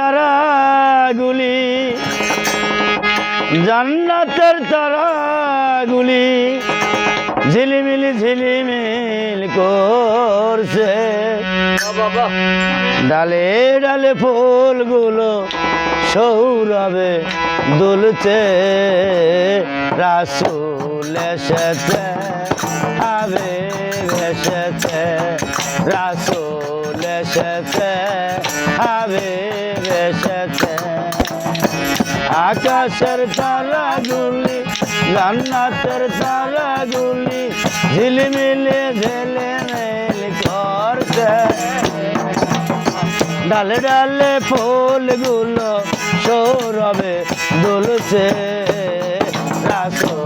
তারাগুলি, জান্নাতের তারাগুলি ঝিলিমিলি ঝিলিমিল করছে। ডালে ডালে ফুলগুলো সৌরভে দুলছে। রাসুল এসেছে আবে এসেছে, রাসুল এসেছে আবে আকাশের তারাগুলি জান্নাতের তারাগুলি ঝিলমিলে ঝেলে মেল করছে। ডালে ডালে ফুলগুলো সৌরভে দুলছে। রাসুল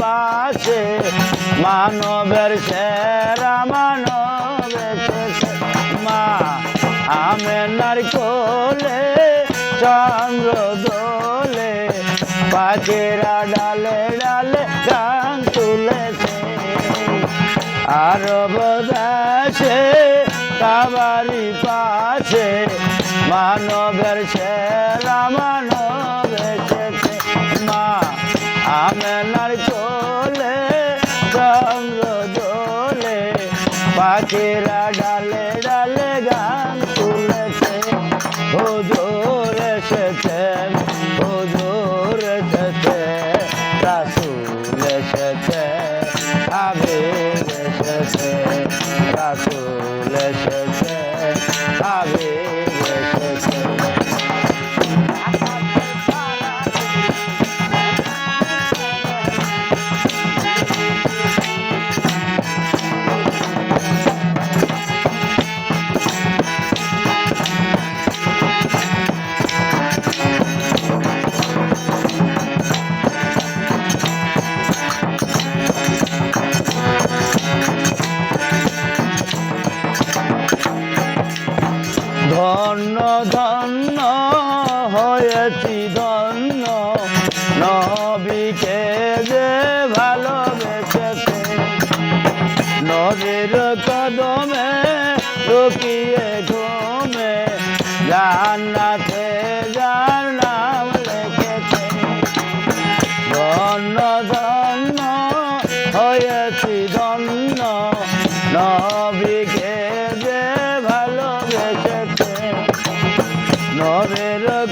পাশে মানবের সেরা মানব এসেছে। মা, আমেনার কোলে, চন্দ্র দোলে, পাখিরা ডালে ডালে গান তুলেছে আর বদাসে কাবারি পাশে মানবের সেরা মানব আমেনার জলে গঙ্গ জলে পাখিরা ডালে ডালে গান তুলেছে। হুজুর এসেছেন হুজুর এসেছে, রাসুল এসেছে আবির এসেছে। ধন্য হয়েছি ধন্য। নবীকে যে ভালোবেসেছে, নবীর কদমে লুকিয়ে ঘুমে, জান্নাতে যার নাম লিখেছে। ধন্য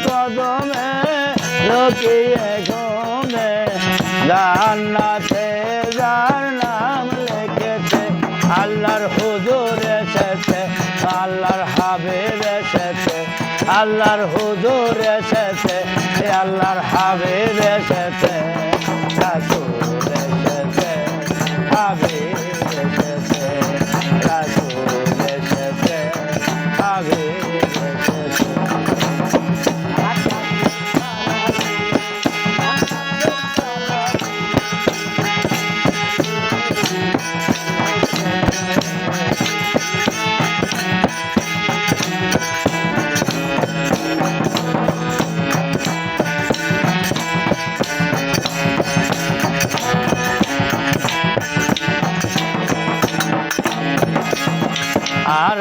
কদমে ঘুমে জান্নাতে যার নাম লেখেছে, আল্লাহর হুজুর এসেছে, আল্লাহর হাবিব এসেছে, আল্লাহর হুজুর এসেছে আল্লাহর হাবিব এসেছে।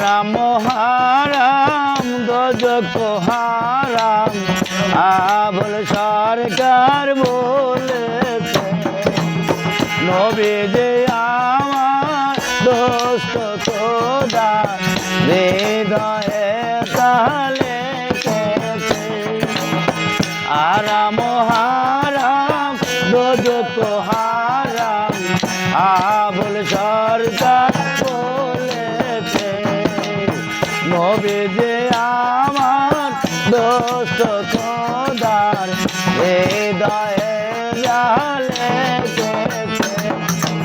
আরাম হারাম দজক হারাম আবল সরকার বলেছে, নবী যে আমার দোস্ত খোদা, হৃদয়ে তাহলে আরাম হারাম দোজক হারাম আবুল সরকার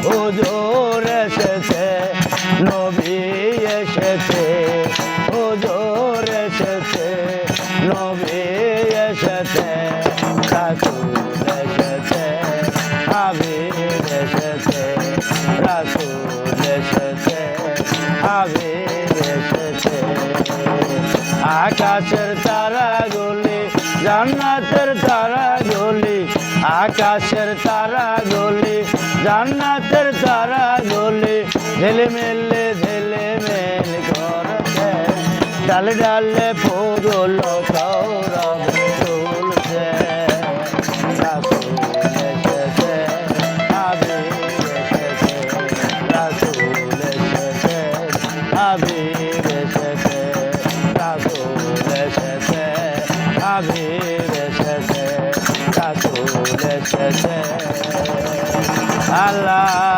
হুজুর এসেছে নবী এসেছে হুজুর এসেছে নবী এসেছে রাসূল এসেছে হাবিব এসেছে এসেছে হাবিব আকাশের তারাগুলি জান্নাতের তারাগুলি আকাশের তারাগুলি জান্নাতের তারাগুলি ঝিলমিলে ঝিলমিল করছে ডাল ডালে ফুল সৌরভ তুলছে। রাসূল হাবিব